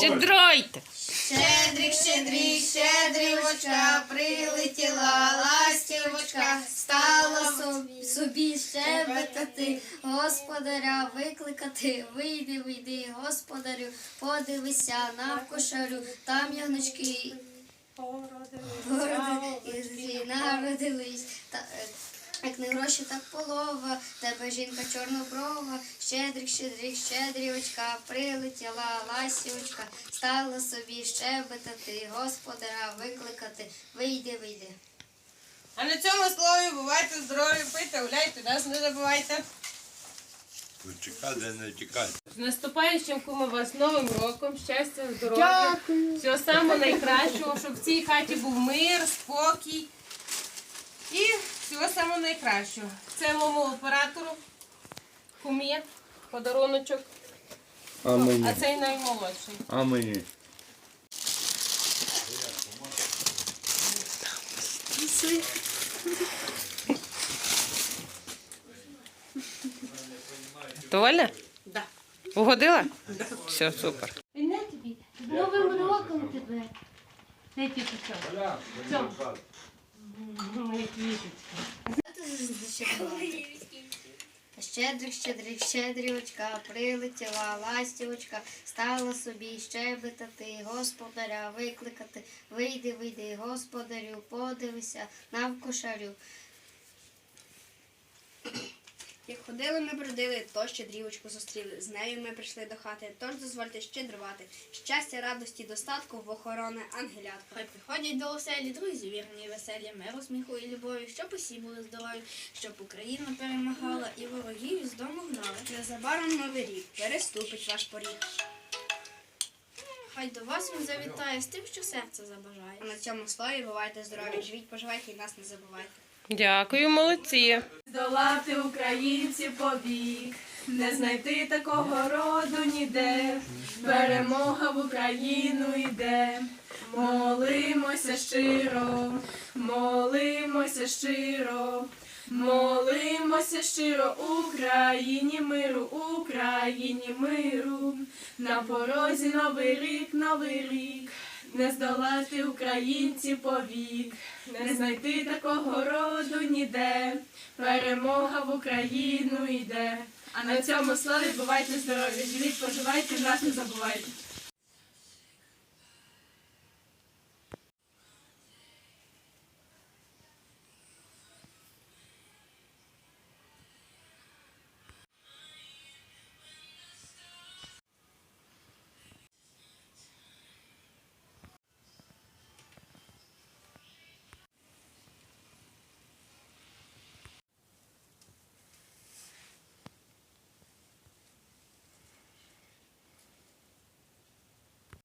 Щедройте. Щедрик, щедрик, щедрівочка, прилетіла ластівочка, стала собі, собі щебетати, господаря викликати, вийди, вийди, господарю, подивися на кошарю, там ягночки народились. Як не гроші, так полова, тебе жінка чорноброва, щедрик, щедрик, щедрівочка, прилетіла ласівочка, стала собі щебетати, господаря викликати, вийди, вийди. А на цьому слові бувайте здорові, пийте, гуляйте, нас не забувайте. Чекати, не тікати. З наступаючим кума вас Новим роком, щастя, здоров'я, всього самого найкращого, щоб в цій хаті був мир, спокій. І всього самого найкращого. Це моєму оператору, кумі, подаруночок, А мені. а цей наймолодший. А мені. Довольна? Да. Угодила? Да. Все, супер. Не тобі, з Новим роком тебе. Ті що? Цьому. Моя квіточка. Щедрик, щедрик, щедрівочка, прилетіла ластівочка, стала собі щебетати, господаря викликати, вийди, вийди, господарю, подивися навкошарю. Як ходили ми бродили, то щедрівочку зустріли. З нею ми прийшли до хати, тож дозвольте щедрувати. Щастя, радості, достатку в охорони ангелятка. Хай приходять до оселі друзі, вірні і веселі, миру, сміху і любові, щоб усі були здорові, щоб Україна перемагала і ворогів із дому гнали. Незабаром новий рік переступить ваш поріг. Хай до вас він завітає з тим, що серце забажає. А на цьому слові бувайте здорові, живіть, поживайте і нас не забувайте. Дякую, молодці. Здолати українців повік, не знайти такого роду ніде. Перемога в Україну йде. Молимося щиро, молимося щиро, молимося щиро Україні миру, Україні миру. На порозі новий рік, новий рік. Не здолати українці повік, не знайти такого роду ніде. Перемога в Україну йде. А на цьому слові бувайте здорові, живіть, поживайте, нас не забувайте.